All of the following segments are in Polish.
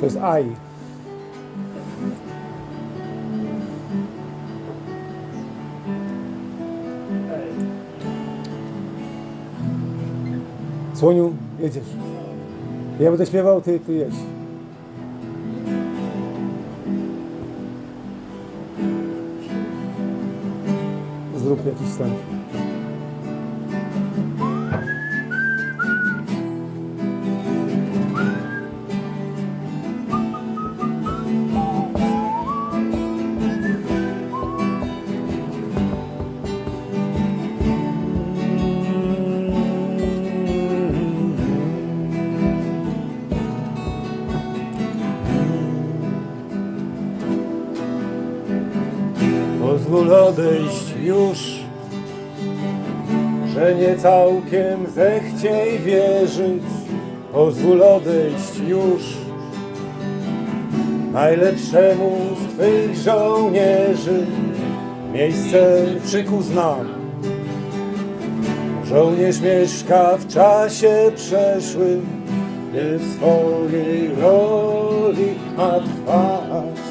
To jest aj. Słoniu, jedziesz. Ja będę śpiewał, ty, ty jedź. Zrób jakiś wstęp. Pozwól odejść już, że nie całkiem zechciej wierzyć. Pozwól odejść już, najlepszemu z Twych żołnierzy. Miejsce przyku znam. Żołnierz mieszka w czasie przeszłym, gdy w swojej roli ma trwać.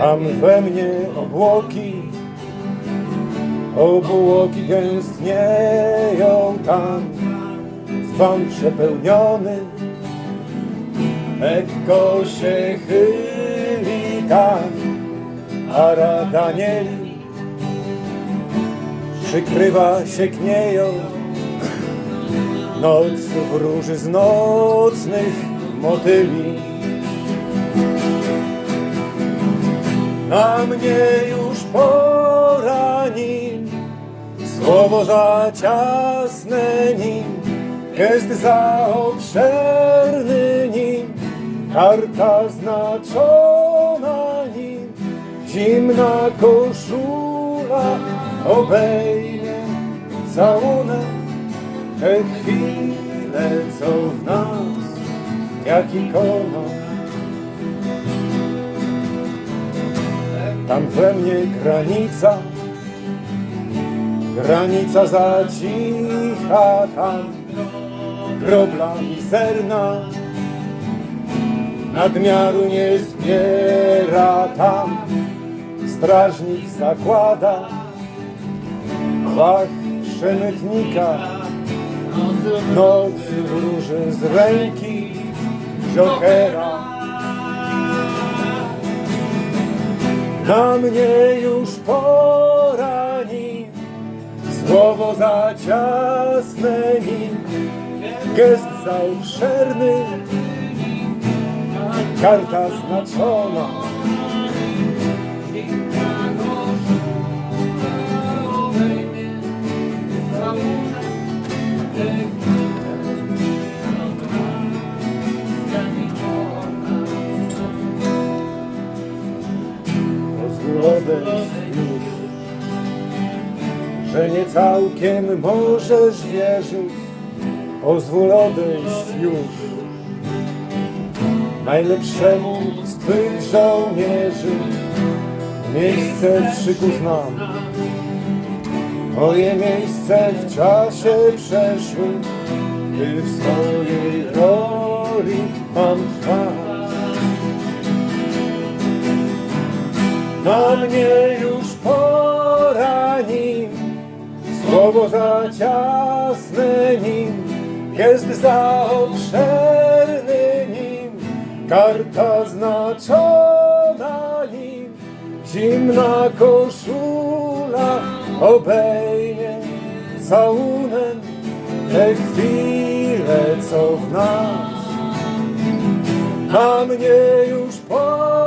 Tam we mnie obłoki, obłoki gęstnieją tam, dzwon przepełniony, lekko się chyli tam, a radanieli przykrywa się knieją, noc wróży z nocnych motyli. Na mnie już pora nim, słowo za ciasne nim, gest za obszerny nim, karta znaczona nim, zimna koszula obejmie całunem te chwile, co w nas, jak ikona. Tam we mnie granica, granica za cicha tam, grobla mizerna, nadmiaru nie zbiera tam, strażnik zakłada, wach przemytnika, noc wróży z ręki jokera. Na mnie już pora nim, słowo za ciasne nim, gest za obszerny, karta znaczona. Odejść już, że nie całkiem możesz wierzyć. Pozwól odejść już, najlepszemu z Twych żołnierzy. Miejsce w szyku znam, moje miejsce w czasie przeszłym, gdy w swojej roli mam trwać. Na mnie już pora nim, słowo za ciasne nim, gest za obszerny nim, karta znaczona nim, zimna koszula obejmie całunem te chwile, co w nas. Na mnie już pora nim,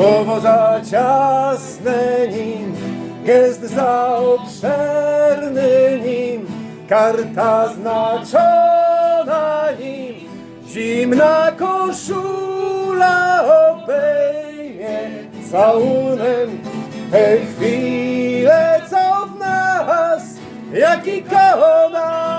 Słowo za ciasne nim, gest za obszerny nim, karta znaczona nim, zimna koszula obejmie całunem te chwile, co w nas, jak ikona.